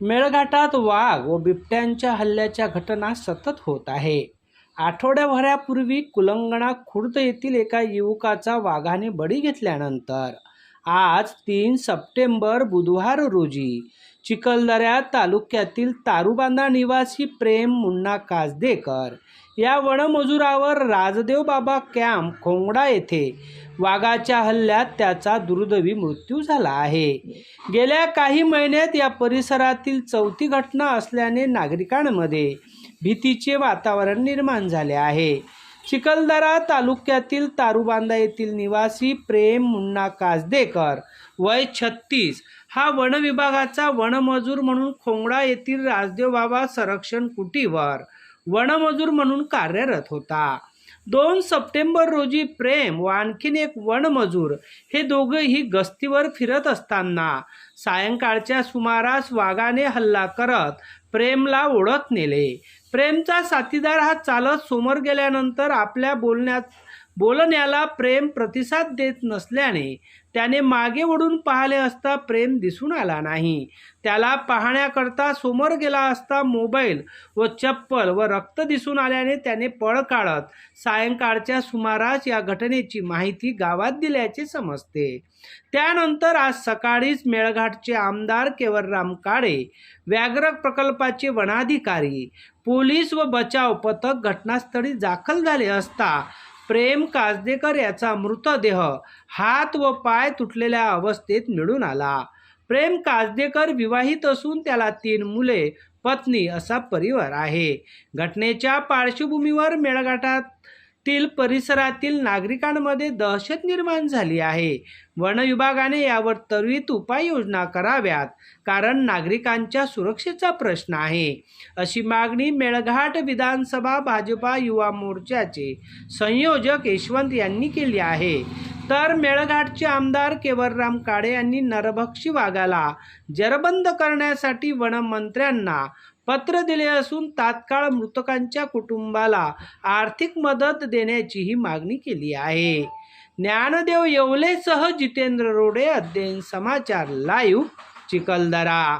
मेळघाटात वाघ व बिबट्यांच्या हल्ल्याच्या घटना सतत होत आहे. आठवड्याभरापूर्वी कुलंगणा खुर्द येथील एका युवकाचा वाघाने बळी घेतल्यानंतर आज तीन सप्टेंबर बुधवार रोजी चिखलदऱ्या तालुक्यातील तारुबांधा निवासी प्रेम मुन्ना काजदेकर या वनमजुरावर राजदेव बाबा कॅम्प खोंगडा येथे वाघाच्या हल्ल्यात त्याचा दुर्दैवी मृत्यू झाला आहे. गेल्या काही महिन्यात या परिसरातील चौथी घटना असल्याने नागरिकांमध्ये भीतीचे वातावरण निर्माण झाले आहे. चिखलदरा तालुक्यातील तारुबांदा येथील निवासी प्रेम मुन्ना काजदेकर वय छत्तीस. हा वन विभागाचा वनमजूर म्हणून खोंगडा येथील राजदेव बाबा संरक्षण कुटीवर वनमजूर म्हणून कार्यरत होता. दोन सप्टेंबर रोजी प्रेम व आणखीन एक वनमजूर हे दोघंही गस्तीवर फिरत असताना सायंकाळच्या सुमारास वाघाने हल्ला करत प्रेमला ओढत नेले. प्रेमचा साथीदार हा चालत समोर गेल्यानंतर आपल्या बोलण्यात बोलण्याला प्रेम प्रतिसाद देत नसल्याने त्याने मागे वळून पाहिले असता प्रेम दिसून आला नाही. त्याला पाहण्याकरता समोर गेला असता मोबाईल व चप्पल व रक्त दिसून आल्याने त्याने पळ काढत सायंकाळच्या सुमारास या घटनेची माहिती गावात दिल्याचे समजते. त्यानंतर आज सकाळीच मेळघाटचे आमदार केवलराम काळे व्याघ्र प्रकल्पाचे वनाधिकारी पोलीस व बचाव पथक घटनास्थळी दाखल झाले असता प्रेम काजदेकर याचा मृतदेह हात व पाय तुटलेल्या अवस्थेत मिळून आला. प्रेम काजदेकर विवाहित असून त्याला तीन मुले पत्नी असा परिवार आहे. घटनेच्या पार्श्वभूमीवर मेळघाटात तील परिसरातील नागरिकांमध्ये दहशत निर्माण झाली आहे. वन विभागाने यावर त्वरित उपाययोजना कराव्यात कारण नागरिकांच्या सुरक्षेचा प्रश्न आहे. अशी मागणी मेळघाट विधानसभा भाजपा युवा मोर्चाचे संयोजक यशवंत यांनी केली आहे. तर मेळघाटचे आमदार केवलराम काळे यांनी नरभक्षी वाघाला जरबंद करण्यासाठी वनमंत्र्यांना पत्र दिले असून तात्काळ मृतकांच्या कुटुंबाला आर्थिक मदत देण्याचीही मागणी केली आहे. ज्ञानदेव येवलेसह जितेंद्र रोडे अध्ययन समाचार लाईव्ह चिखलदरा.